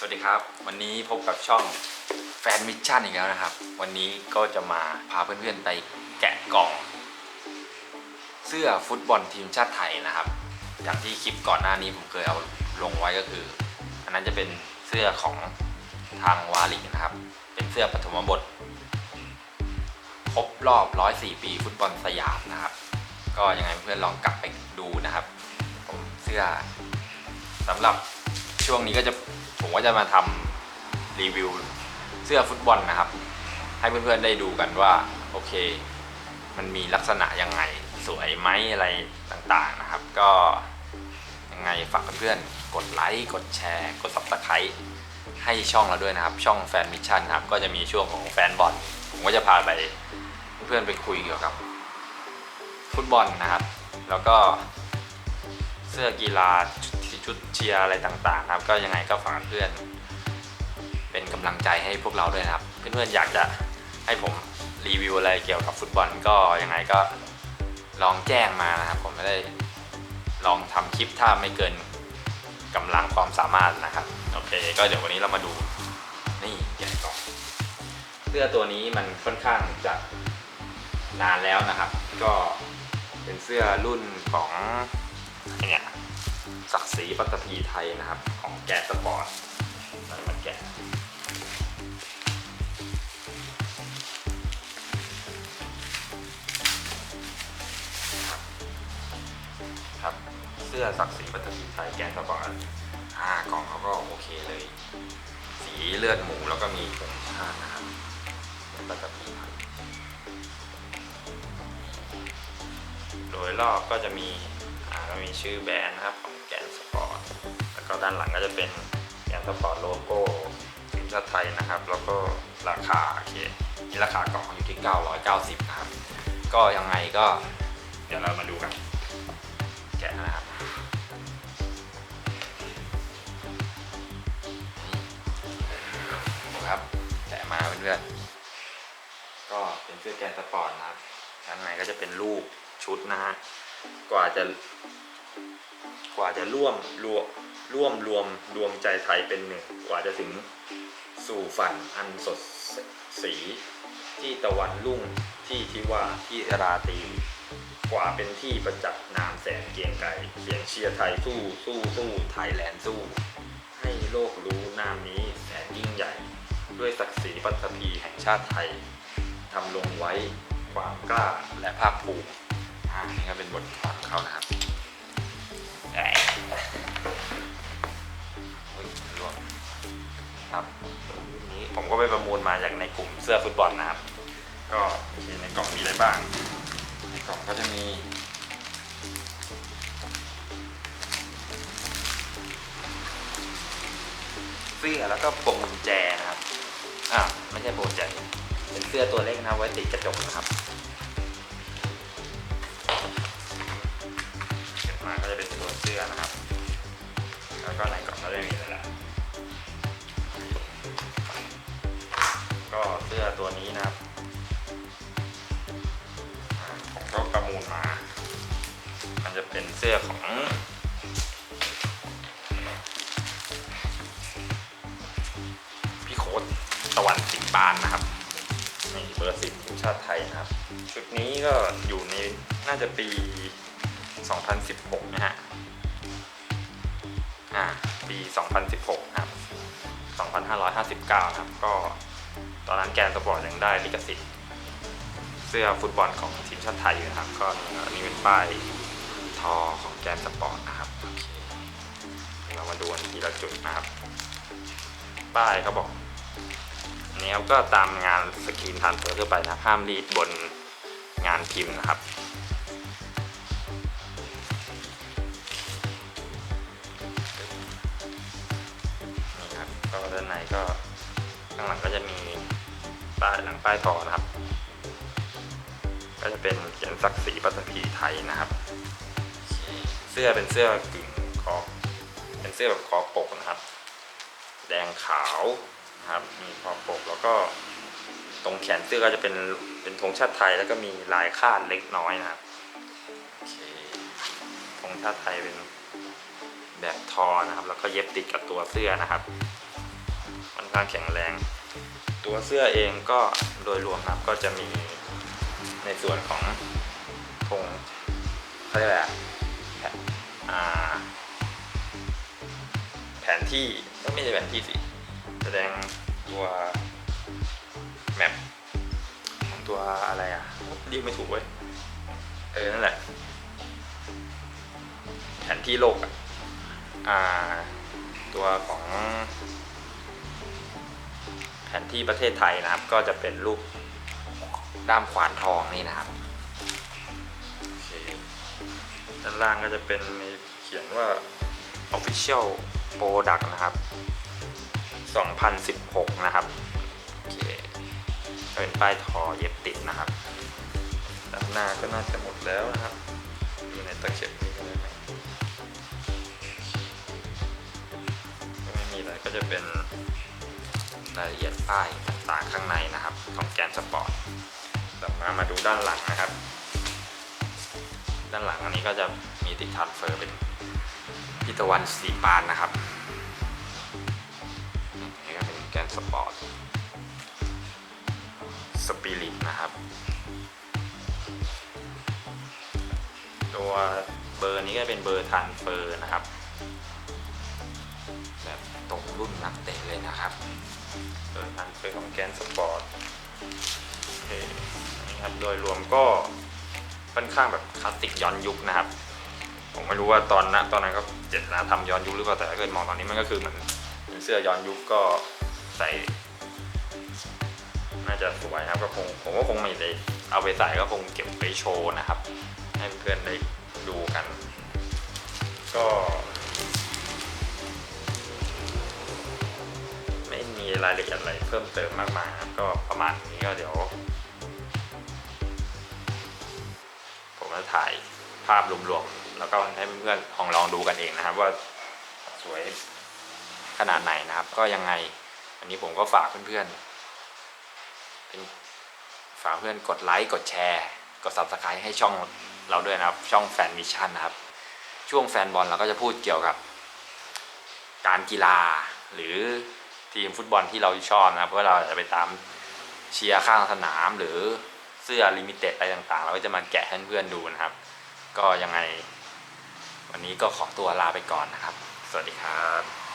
สวัสดีครับ วันนี้พบกับช่องแฟนมิชชั่นอีกแล้วนะครับ วันนี้ก็จะมาพาเพื่อนๆไปแกะกล่อง เสื้อฟุตบอลทีมชาติไทยนะครับอย่างที่คลิปก่อนหน้านี้ผมเคยเอาลงไว้ก็คือ อันนั้นจะเป็นเสื้อของทางวาลีนะครับ เป็นเสื้อปฐมบทครบรอบ 104 ปีฟุตบอลสยามนะครับ ก็ยังไงเพื่อนลองกลับไปดูนะครับ ผมเสื้อสำหรับช่วงนี้ก็จะ ผมก็จะมาทำรีวิวเสื้อฟุตบอลนะครับ ให้เพื่อนๆได้ดูกันว่า โอเค มันมีลักษณะยังไงสวยไหมอะไรต่างๆนะครับ ก็ยังไงฝากเพื่อนๆกดไลค์กดแชร์ กด subscribe ให้ช่องเราด้วยนะครับ ช่องแฟนมิชชั่นครับ ก็จะมีช่วงของแฟนบอลผมก็จะพาไปเพื่อนๆไปคุยเกี่ยวกับ ฟุตบอลนะครับ แล้วก็เสื้อกีฬา ชุดเชียร์อะไรต่างๆครับ ก็ยังไงก็ฝากเพื่อน เป็นกำลังใจให้พวกเราด้วยครับ เพื่อนๆอยากจะให้ผมรีวิวอะไรเกี่ยวกับฟุตบอลก็ยังไงก็ลองแจ้งมานะครับ ผมไม่ได้ลองทำคลิปถ้าไม่เกินกำลังความสามารถนะครับ โอเค ก็เดี๋ยววันนี้เรามาดูนี่แกะกล่องเสื้อตัวนี้มันค่อนข้างจะนานแล้วนะครับ ก็เป็นเสื้อรุ่นของอ้เนี่ย ศักดิ์ศรีปัตตภีไทยนะครับ ของแกะสปอร์ตมันมาแกะครับเสื้อศักดิ์ศรีปัตตภีไทยแกะสปอร์ตอ่ากล่องเขาก็โอเคเลย สีเลือดหมูแล้วก็มีธงชานะครับปัตตภีไทยโดยรอบก็จะมี ก็มีชื่อแบรนด์นะครับของแกนสปอร์ต แล้วก็ด้านหลังก็จะเป็นแกนสปอร์ตโลโก้ทีมชาติไทยนะครับ แล้วก็ราคาโอเคนี่ราคากล่องอยู่ที่ 990นะครับ ก็ยังไงก็เดี๋ยวเรามาดูกันแกะนะครับครับแกะมาเพื่อนๆก็เป็นเสื้อแกนสปอร์ตนะครับข้างในก็จะเป็นรูปชุดนะฮะกว่าจะ กว่าจะร่วมรวมร่วมรวมรวมใจไทยเป็นหนึ่งกว่าจะถึงสู่ฝันอันสดสีที่ตะวันรุ่งที่ทิว่าที่ราตรีกว่าเป็นที่ประจักษ์นามแสนเกียงไกรเสียงเชียร์ไทยสู้สู้สู้ไทยแลนด์สู้ ให้โลกรู้นามนี้แสนยิ่งใหญ่ ด้วยศักดิ์ศรีปัตภีแห่งชาติไทยทำลงไว้ความกล้าและภาคภูมิอ่านี่ก็เป็นบทความของเขานะครับ แอะอุ๊ยร่วงครับรุ่นนี้ผมก็ไปประมูลมาจากในกลุ่มเสื้อฟุตบอลนะครับ ก็โอเคในกล่องมีอะไรบ้าง ในกล่องก็จะมีเสื้อแล้วก็พวงกุญแจนะครับ อ่าไม่ใช่พวงกุญแจ เป็นเสื้อตัวเล็กนะครับไว้ติดกระจกนะครับ มาก็จะเป็นตัวเสื้อนะครับ แล้วก็ในกล่องก็จะมีอะไรล่ะก็เสื้อตัวนี้นะครับผมก็ประมูลมา มันจะเป็นเสื้อของพี่โค้ดตะวันสิงบานนะครับนี่เบอร์สิบทีมชาติไทยนะครับ ชุดนี้ก็อยู่ในน่าจะปี 2016 นะฮะ อ่า ปี 2016นะครับ 2559 ครับ ก็ตอนนั้นแกนสปอร์ตยังได้ลิขสิทธิ์เสื้อฟุตบอลของทีมชาติไทยอยู่นะครับ ก็อันนี้เป็นป้ายทอของแกนสปอร์ตนะครับ โอเค เรามาดูกันทีละจุดนะครับ ป้ายเขาบอกนี้ครับก็ตามงานสกรีนทานเฟอร์ทั่วไปนะห้ามรีดบนงานพิมพ์นะครับ ก็ด้านในก็ข้างหลังก็จะมีป้ายหลังป้ายทอนะครับ ก็จะเป็นเขียนศักดิ์ศรีปัตตภีไทยนะครับ เสื้อเป็นเสื้อกึ่งคอเป็นเสื้อแบบคอปกนะครับ แดงขาวนะครับ มีคอปกแล้วก็ตรงแขนเสื้อก็จะเป็นเป็นธงชาติไทยแล้วก็มีลายคาดเล็กน้อยนะครับโอเคธงชาติไทยเป็น แบบทอนะครับ แล้วก็เย็บติดกับตัวเสื้อนะครับค่อนข้างแข็งแรง ตัวเสื้อเองก็โดยรวมครับก็จะมีในส่วนของธงเขาเรียกอะไรอะแผนอ่าแผนที่ก็ไม่ใช่แผนที่สิแสดงตัวแมปของตัวอะไรอะเรียกไม่ถูกเว้ยเออนั่นแหละ แผนที่โลกอะ ตัวของแผนที่ประเทศไทยนะครับ ก็จะเป็นรูปด้ามขวานทองนี่นะครับด้านล่างก็จะเป็นมีเขียนว่า Official Product นะครับ 2016 นะครับโอเคเป็นป้ายทอเย็บติดนะครับ ด้านหน้าก็น่าจะหมดแล้วนะครับ อยู่ในตะเข็บ ก็จะเป็นรายละเอียดป้ายต่างๆข้างในนะครับ ของแกนสปอร์ตต่อมามาดูด้านหลังนะครับ ด้านหลังอันนี้ก็จะมีติดทันเฟอร์เป็นพิตะวันสีปานนะครับนี่ก็เป็นแกนสปอร์ตสปิริตนะครับ ตัวเบอร์นี้ก็เป็นเบอร์ทันเฟอร์นะครับ รุ่นนักเตะเลยนะครับเบอร์ทันเฟอของแกนสปอร์ตโอเคนี่ครับโดยรวมก็ค่อนข้างแบบคลาสสิกย้อนยุคนะครับ ผมไม่รู้ว่าตอนนั้นตอนนั้นก็เจตนาทำย้อนยุคหรือเปล่าแต่ถ้าเกิดมองตอนนี้มันก็คือเหมือนเสื้อย้อนยุคก็ใส่น่าจะสวยนะครับก็คงผมก็คงไม่ได้เอาไปใส่ก็คงเก็บไปโชว์นะครับ ให้เพื่อนได้ดูกัน ก็ รายละเอียดอะไรเพิ่มเติมมากมายครับก็ประมาณนี้ก็เดี๋ยว ผมจะถ่ายภาพรวมๆแล้วก็ให้เพื่อนๆลองลองดูกันเองนะครับ ว่าสวยขนาดไหนนะครับ ก็ยังไง อันนี้ผมก็ฝากเพื่อนๆเป็นฝากเพื่อนกดไลค์กดแชร์ กด subscribe ให้ช่องเราด้วยนะครับ ช่องแฟนมิชชั่นนะครับ ช่วงแฟนบอลเราก็จะพูดเกี่ยวกับ การกีฬาหรือ ทีมฟุตบอลที่เราชอบนะครับว่าเราจะไปตามเชียร์ข้างสนามหรือเสื้อลิมิเต็ดอะไรต่างๆ เราก็จะมาแกะให้เพื่อนๆดูนะครับ ก็ยังไง วันนี้ก็ขอตัวลาไปก่อนนะครับ สวัสดีครับ